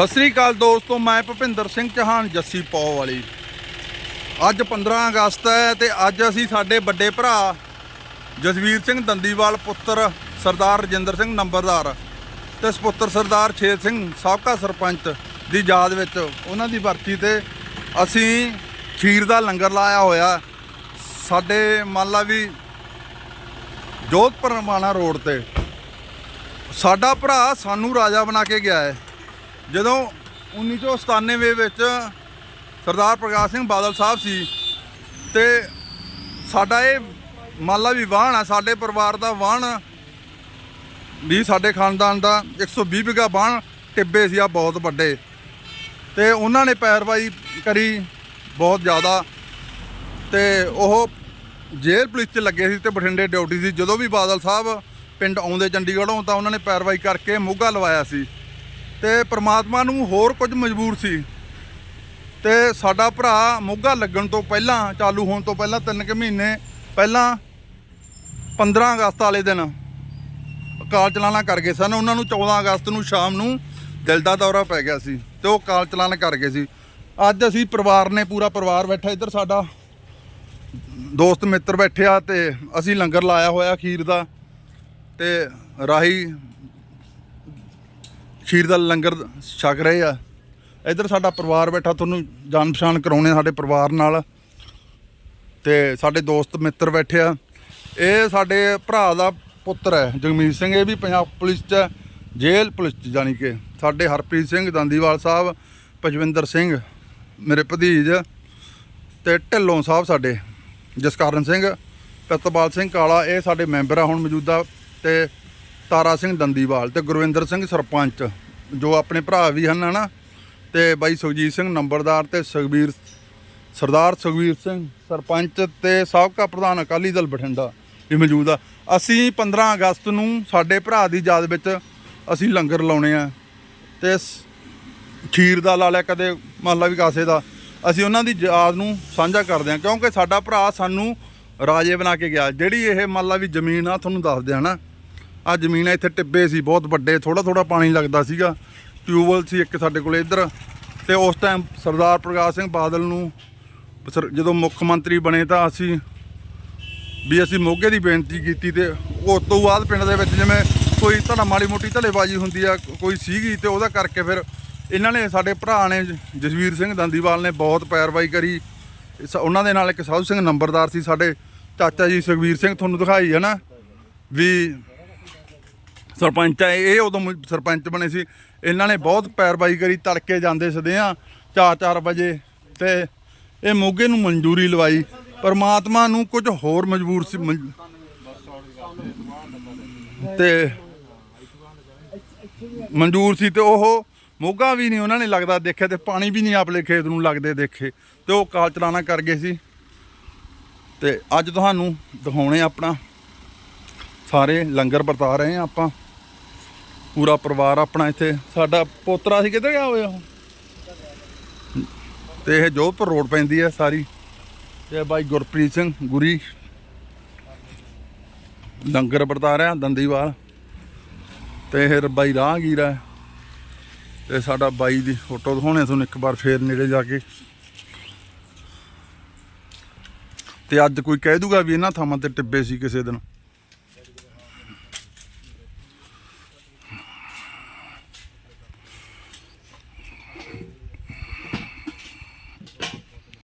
ਸਤਿ ਸ੍ਰੀ ਅਕਾਲ ਦੋਸਤੋ, ਮੈਂ ਭੁਪਿੰਦਰ ਸਿੰਘ ਚੌਹਾਨ, ਜੱਸੀ ਪੌ ਵਾਲੀ। ਅੱਜ 15 ਅਗਸਤ ਹੈ ਤੇ ਅੱਜ ਅਸੀਂ ਸਾਡੇ ਵੱਡੇ ਭਰਾ ਜਸਵੀਰ ਸਿੰਘ ਦੰਦੀਵਾਲ ਪੁੱਤਰ ਸਰਦਾਰ ਰਜਿੰਦਰ ਸਿੰਘ ਨੰਬਰਦਾਰ ਤੇ ਸੁਪੁੱਤਰ ਸਰਦਾਰ ਛੇ ਸਿੰਘ ਸਾਬਕਾ ਸਰਪੰਚ ਦੀ ਯਾਦ ਵਿੱਚ ਉਹਨਾਂ ਦੀ ਵਰਤੀ ਤੇ ਅਸੀਂ ਖੀਰ ਦਾ ਲੰਗਰ ਲਾਇਆ ਹੋਇਆ। ਸਾਡੇ ਮੰਨ ਲਾ ਵੀ ਜੋਧਪੁਰ ਰਮਾਣਾ ਰੋਡ ਤੇ ਸਾਡਾ ਭਰਾ ਸਾਨੂੰ ਰਾਜਾ ਬਣਾ ਕੇ ਗਿਆ ਹੈ। ਜਦੋਂ 1997 ਵਿੱਚ ਸਰਦਾਰ ਪ੍ਰਕਾਸ਼ ਸਿੰਘ ਬਾਦਲ ਸਾਹਿਬ ਸੀ ਤੇ ਸਾਡਾ ਇਹ ਮਾਲਾ ਵੀ ਵਾਹਣ ਆ, ਸਾਡੇ ਪਰਿਵਾਰ ਦਾ ਵਾਹਣ ਵੀ ਸਾਡੇ ਖਾਨਦਾਨ ਦਾ 120 ਵਿਗਾ ਵਾਹਣ ਟਿੱਬੇ ਸੀ, ਆ ਬਹੁਤ ਵੱਡੇ। ਤੇ ਉਹਨਾਂ ਨੇ ਪੈਰਵਾਈ ਕਰੀ ਬਹੁਤ ਜ਼ਿਆਦਾ। ਤੇ ਉਹ ਜੇਲ੍ਹ ਪੁਲਿਸ 'ਚ ਲੱਗੇ ਸੀ ਤੇ ਬਠਿੰਡੇ ਡਿਊਟੀ ਸੀ। ਜਦੋਂ ਵੀ ਬਾਦਲ ਸਾਹਿਬ ਪਿੰਡ ਆਉਂਦੇ ਚੰਡੀਗੜ੍ਹੋਂ ਤਾਂ ਉਹਨਾਂ ਨੇ ਪੈਰਵਾਈ ਕਰਕੇ ਮੋਗਾ ਲਵਾਇਆ ਸੀ। ਤੇ ਪ੍ਰਮਾਤਮਾ ਨੂੰ ਹੋਰ ਕੁਝ ਮਜਬੂਰ ਸੀ। ਤੇ ਸਾਡਾ ਭਰਾ ਮੋਗਾ ਲੱਗਣ ਤੋਂ ਪਹਿਲਾਂ, ਚਾਲੂ ਹੋਣ ਤੋਂ ਪਹਿਲਾਂ ਤਿੰਨ ਕੁ ਮਹੀਨੇ ਪਹਿਲਾਂ 15 ਅਗਸਤ ਵਾਲੇ ਦਿਨ ਕਾਲ ਚਲਾਣਾ ਕਰ ਗਏ ਸਨ। ਉਹਨਾਂ ਨੂੰ 14 ਅਗਸਤ ਨੂੰ ਸ਼ਾਮ ਨੂੰ ਦਿਲ ਦਾ ਦੌਰਾ ਪੈ ਗਿਆ ਸੀ ਤੇ ਉਹ ਕਾਲ ਚਲਾਣਾ ਕਰ ਗਏ ਸੀ। ਅੱਜ ਅਸੀਂ ਪਰਿਵਾਰ ਨੇ, ਪੂਰਾ ਪਰਿਵਾਰ ਬੈਠਾ ਇੱਧਰ ਸਾਡਾ। ਦੋਸਤ ਮਿੱਤਰ ਬੈਠਿਆ ਆ ਤੇ ਅਸੀਂ ਲੰਗਰ ਲਾਇਆ ਹੋਇਆ ਖੀਰ ਦਾ ਤੇ ਰਾਹੀ ਖੀਰ ਦਾ ਲੰਗਰ ਛਕ ਰਹੇ ਆ। ਇੱਧਰ ਸਾਡਾ ਪਰਿਵਾਰ ਬੈਠਾ ਤੁਹਾਨੂੰ ਜਾਣ ਪਛਾਣ ਕਰਾਉਣੇ ਸਾਡੇ ਪਰਿਵਾਰ ਨਾਲ। ਤੇ ਸਾਡੇ ਦੋਸਤ ਮਿੱਤਰ ਬੈਠੇ ਆ। ਇਹ ਸਾਡੇ ਭਰਾ ਦਾ ਪੁੱਤਰ ਹੈ ਜਗਮੀਤ ਸਿੰਘ। ਇਹ ਵੀ ਪੰਜਾਬ ਪੁਲਿਸ 'ਚ ਹੈ, ਜੇਲ੍ਹ ਪੁਲਿਸ 'ਚ ਜਾਣੀ ਕਿ। ਸਾਡੇ ਹਰਪ੍ਰੀਤ ਸਿੰਘ ਦੰਦੀਵਾਲ ਸਾਹਿਬ ਪਜਵਿੰਦਰ ਸਿੰਘ ਮੇਰੇ ਭਤੀਜ ਤੇ ਢਿੱਲੋਂ ਸਾਹਿਬ ਸਾਡੇ ਜਸਕਰਨ ਸਿੰਘ ਪ੍ਰਿਤਪਾਲ ਸਿੰਘ ਕਾਲਾ ਇਹ ਸਾਡੇ ਮੈਂਬਰ ਆ ਹੁਣ ਮੌਜੂਦਾ। ਤੇ ਤਾਰਾ ਸਿੰਘ ਦੰਦੀਵਾਲ ਤੇ ਗੁਰਵਿੰਦਰ ਸਿੰਘ ਸਰਪੰਚ, ਜੋ ਆਪਣੇ ਭਰਾ ਵੀ ਹਨ, ਹਨਾ? ਤੇ ਬਾਈ ਸੁਖਜੀਤ ਸਿੰਘ ਨੰਬਰਦਾਰ ਤੇ ਸੁਖਬੀਰ, ਸਰਦਾਰ ਸੁਖਬੀਰ ਸਿੰਘ ਸਰਪੰਚ ਤੇ ਸਾਬਕਾ ਪ੍ਰਧਾਨ ਅਕਾਲੀ ਦਲ ਬਠਿੰਡਾ ਵੀ ਮੌਜੂਦ ਆ। ਅਸੀਂ 15 ਅਗਸਤ ਨੂੰ ਸਾਡੇ ਭਰਾ ਦੀ ਯਾਦ ਵਿੱਚ ਅਸੀਂ ਲੰਗਰ ਲਾਉਣੇ ਆ ਤੇ ਸ- ਖੀਰ ਦਾ ਲਾ ਲਿਆ ਕਦੇ, ਮੰਨ ਲਾ ਵੀ ਕਾਸੇ ਦਾ। ਅਸੀਂ ਉਹਨਾਂ ਦੀ ਯਾਦ ਨੂੰ ਸਾਂਝਾ ਕਰਦੇ ਹਾਂ ਕਿਉਂਕਿ ਸਾਡਾ ਭਰਾ ਸਾਨੂੰ ਰਾਜੇ ਬਣਾ ਕੇ ਗਿਆ। ਜਿਹੜੀ ਇਹ ਮੰਨ ਲਾ ਵੀ ਜ਼ਮੀਨ ਆ, ਤੁਹਾਨੂੰ ਦੱਸਦੇ ਆ ਨਾ ਆ ਜ਼ਮੀਨ ਆ, ਇੱਥੇ ਟਿੱਬੇ ਸੀ, ਬਹੁਤ ਵੱਡੇ ਥੋੜਾ ਥੋੜਾ ਪਾਣੀ ਲੱਗਦਾ ਸੀਗਾ। ਟਿਊਬਵੈਲ ਸੀ ਇੱਕ ਸਾਡੇ ਕੋਲੇ ਇੱਧਰ। ਤੇ ਉਸ ਟਾਈਮ ਸਰਦਾਰ ਪ੍ਰਕਾਸ਼ ਸਿੰਘ ਬਾਦਲ ਨੂੰ ਸਰ- ਜਦੋਂ ਮੁੱਖ ਮੰਤਰੀ ਬਣੇ ਤਾਂ ਅਸੀਂ ਵੀ ਅਸੀਂ ਮੋਗੇ ਦੀ ਬੇਨਤੀ ਕੀਤੀ ਤੇ ਉਸ ਤੋਂ ਬਾਅਦ ਪਿੰਡ ਦੇ ਵਿੱਚ ਜਿਵੇਂ ਕੋਈ ਧੜਾ ਮਾੜੀ ਮੋਟੀ ਧਲੇਬਾਜ਼ੀ ਹੁੰਦੀ ਆ ਕੋਈ ਸੀਗੀ ਤੇ ਉਹਦਾ ਕਰਕੇ ਫਿਰ ਇਹਨਾਂ ਨੇ ਸਾਡੇ ਭਰਾ ਨੇ ਜਸਵੀਰ ਸਿੰਘ ਦੰਦੀਵਾਲ ਨੇ ਬਹੁਤ ਪੈਰਵਾਈ ਕਰੀ। ਇਸ- ਉਹਨਾਂ ਦੇ ਨਾਲ ਇੱਕ ਸਾਧੂ ਸਿੰਘ ਨੰਬਰਦਾਰ ਸੀ ਸਾਡੇ, ਚਾਚਾ ਜੀ ਸੁਖਵੀਰ ਸਿੰਘ ਤੁਹਾਨੂੰ ਦਿਖਾਈ ਹੈ ਨਾ? ਵੀ ਸਰਪੰਚ ਹੈ ਇਹ ਉਦੋਂ ਮੁ- ਸਰਪੰਚ ਬਣੇ ਸੀ। ਇਹਨਾਂ ਨੇ ਬਹੁਤ ਪੈਰਵਾਈ ਕਰੀ, ਤੜਕੇ ਜਾਂਦੇ ਸਦੇ ਆ 4-4 ਵਜੇ। ਤੇ ਇਹ ਮੋਗੇ ਨੂੰ ਮਨਜ਼ੂਰੀ ਲਵਾਈ। ਪਰਮਾਤਮਾ ਨੂੰ ਕੁਝ ਹੋਰ ਮਜਬੂਰ ਸੀ, ਮਨ- ਤੇ ਮਨਜ਼ੂਰ ਸੀ ਤੇ ਉਹ ਮੋਗਾ ਵੀ ਨਹੀਂ, ਉਹਨਾਂ ਨੇ ਲੱਗਦਾ ਦੇਖਿਆ ਤੇ ਪਾਣੀ ਵੀ ਨਹੀਂ ਆਪਣੇ ਖੇਤ ਨੂੰ ਲੱਗਦੇ ਦੇਖੇ। ਤੇ ਉਹ ਕਾਲ ਚਲਾਣਾ ਕਰ ਗਏ ਸੀ। ਤੇ ਅੱਜ ਤੁਹਾਨੂੰ ਦਿਖਾਉਣੇ ਆਪਣਾ। ਸਾਰੇ ਲੰਗਰ ਵਰਤਾ ਰਹੇ ਆ ਆਪਾਂ। ਪੂਰਾ ਪਰਿਵਾਰ ਆਪਣਾ ਇੱਥੇ। ਸਾਡਾ ਪੋਤਰਾ ਸੀ, ਕਿੱਧਰ ਗਿਆ ਹੋਇਆ ਉਹ? ਤੇ ਇਹ ਜੋਧਪੁਰ ਰੋਡ ਪੈਂਦੀ ਹੈ ਸਾਰੀ। ਤੇ ਬਾਈ ਗੁਰਪ੍ਰੀਤ ਸਿੰਘ, ਗੁਰੀ। ਲੰਗਰ ਵਰਤਾ ਰਿਹਾ, ਦੰਦੀਵਾਲ। ਤੇ ਇਹ ਬਾਈ ਰਾਹਗੀਰ ਹੈ ਤੇ ਸਾਡਾ ਬਾਈ ਦੀ ਫੋਟੋ ਦਿਖਾਉਣੇ ਤੁਹਾਨੂੰ ਇੱਕ ਵਾਰ ਫੇਰ ਨੇੜੇ ਜਾ ਕੇ। ਤੇ ਅੱਜ ਕੋਈ ਕਹਿ ਦੂਗਾ ਵੀ ਇਹਨਾਂ ਥਾਵਾਂ ਤੇ ਟਿੱਬੇ ਸੀ ਕਿਸੇ ਦਿਨ।